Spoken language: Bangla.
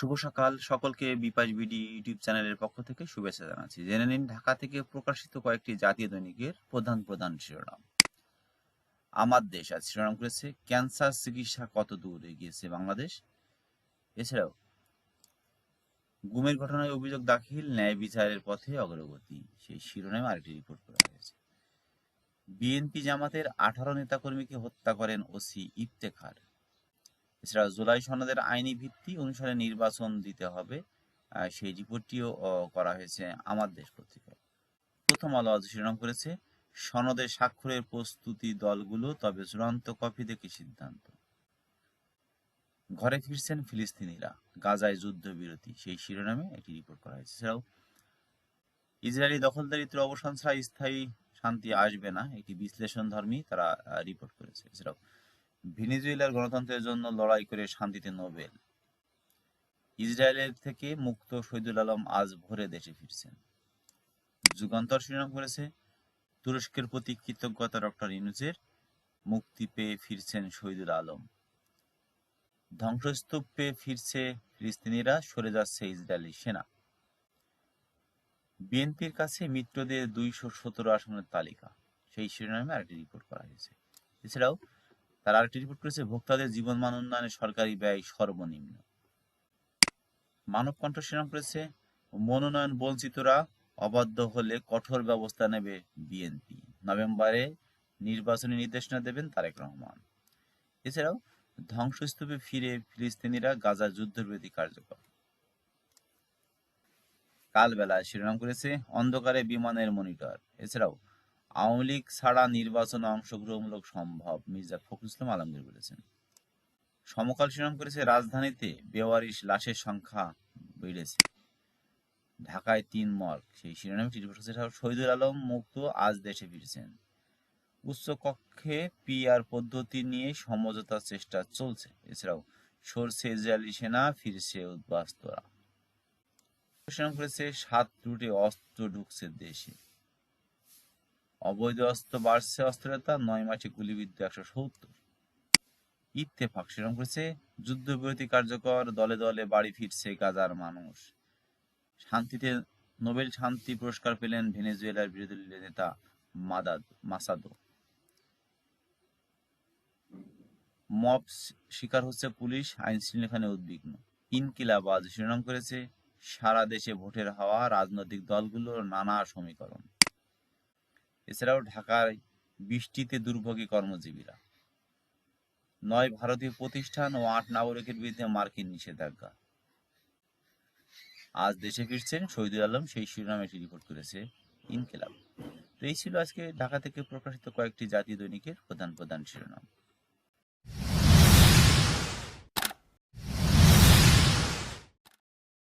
শুভ সকাল সকলকে বিপাশ বিডি ইউটিউব চ্যানেলের পক্ষ থেকে শুভেচ্ছা জানাচ্ছি। জেনে নিন ঢাকা থেকে প্রকাশিত কয়েকটি জাতীয় দৈনিকের প্রধান প্রধান শিরোনাম। আমার দেশ আজ শিরোনাম করেছে, ক্যান্সার চিকিৎসা কত দূর এগিয়েছে বাংলাদেশ? এছাড়াও, গুমের ঘটনায় অভিযোগ দাখিল, ন্যায় বিচারের পথে অগ্রগতি। সেই শিরোনামে আরেকটি রিপোর্ট করা হয়েছে। বিএনপি জামাতের আঠারো নেতাকর্মীকে হত্যা করেন ওসি ইফতেখার। এছাড়া জুলাই সনদের আইনি ভিত্তি অনুসারে নির্বাচন দিতে হবে। সেই রিপোর্টটিও করা হয়েছে আমার দেশ পত্রিকায়। প্রথম আলো আজ শিরোনাম করেছে সনদে স্বাক্ষরের প্রস্তুতি দলগুলো তবে চূড়ান্ত কপি দেখে সিদ্ধান্ত। ঘরে ফিরছেন ফিলিস্তিনিরা, গাজায় যুদ্ধবিরতি, সেই শিরোনামে একটি রিপোর্ট করা হয়েছে। এছাড়াও ইসরায়েলি দখলদারিত্বের অবসান ছাড়া স্থায়ী শান্তি আসবে না, একটি বিশ্লেষণ ধর্মী তারা রিপোর্ট করেছে। এছাড়াও ভেনেজুয়েলার গণতন্ত্রের জন্য লড়াই করে শান্তিতে নোবেল। ইসরায়েলের থেকে মুক্ত শহীদুল আলম আজ ভোরে দেশে ফিরছেন। যুগান্তর শিরোনাম করেছে, তুরস্কের প্রতি কৃতজ্ঞতা ডক্টর ইউনুসের মুক্তি পেয়ে ফিরছেন শহীদুল আলম। ধ্বংসস্তূপ পেয়ে ফিরছে ফিলিস্তিনিরা, সরে যাচ্ছে ইসরায়েলি সেনা। বিএনপির কাছে মিত্রদের দুইশো সতেরো আসনের তালিকা। সেই শিরোনামে আরেকটি রিপোর্ট করা হয়েছে। এছাড়াও তার আরেকটি রিপোর্ট করেছে, ভোক্তাদের জীবনমান উন্নয়নে সরকারি ব্যয় সর্বনিম্ন। মানব কণ্ঠ শিরোনাম করেছে, মনোনয়ন বঞ্চিতরা অবাধ্য হলে কঠোর ব্যবস্থা নেবে বিএনপি। নভেম্বরে নির্বাচনী নির্দেশনা দেবেন তারেক রহমান। এছাড়াও, ধ্বংসস্তূপে ফিরে ফিলিস্তিনিরা গাজা যুদ্ধবিরতি কার্যকর। কালবেলায় শিরোনাম করেছে, অন্ধকারে বিমানের মনিটর। এছাড়াও আওয়ামী লীগ ছাড়া নির্বাচনে অংশগ্রহণমূলক সম্ভব মির্জা ফখরুল ইসলাম আলমগীর বলেছেন। সমকাল শিরোনাম করেছে রাজধানীতে বেওয়ারিশ লাশের সংখ্যা বেড়েছে। ঢাকায় তিন মর্গ, সেই শিরোনামে হচ্ছে শহীদুল আলম মুক্ত, আজ দেশে ফিরছেন। উচ্চ কক্ষে পিআর পদ্ধতি নিয়ে সমঝোতার চেষ্টা চলছে। এছাড়াও সরছে ইসরায়েলি সেনা ফিরছে উদ্বাস্তরা। সাত রুটে অস্ত্র ঢুকছে দেশে। অবৈধ অস্ত্র বাড়ছে অস্ত্রতা নয় মাসে গুলিবিদ্ধ একশো সত্তর। ইত্তেফাক শিরোনাম করেছে, যুদ্ধবিরতি কার্যকর, দলে দলে বাড়ি ফিরছে গাজার মানুষ। শান্তিতে, নোবেল শান্তি পুরস্কার পেলেন ভেনেজুয়েলার বিরোধী নেতা মাদাদ মাসাদো। মব শিকার হচ্ছে পুলিশ, আইন শৃঙ্খলা উদ্বিগ্ন। ইনকিলাব আজ শিরোনাম করেছে, সারা দেশে ভোটের হাওয়া, রাজনৈতিক দলগুলোর নানা সমীকরণ। এছাড়াও ঢাকায় বৃষ্টিতে দুর্ভোগী কর্মজীবীরা। নয় ভারতীয় প্রতিষ্ঠান ও আট নাগরিকের বিরুদ্ধে মার্কিন নিষেধাজ্ঞা। আজ দেশে ফিরছেন শহীদুল আলম, সেই শিরোনামে একটি রিপোর্ট করেছে ইনকেলাব। তো এই ছিল আজকে ঢাকা থেকে প্রকাশিত কয়েকটি জাতীয় দৈনিকের প্রধান প্রধান শিরোনাম।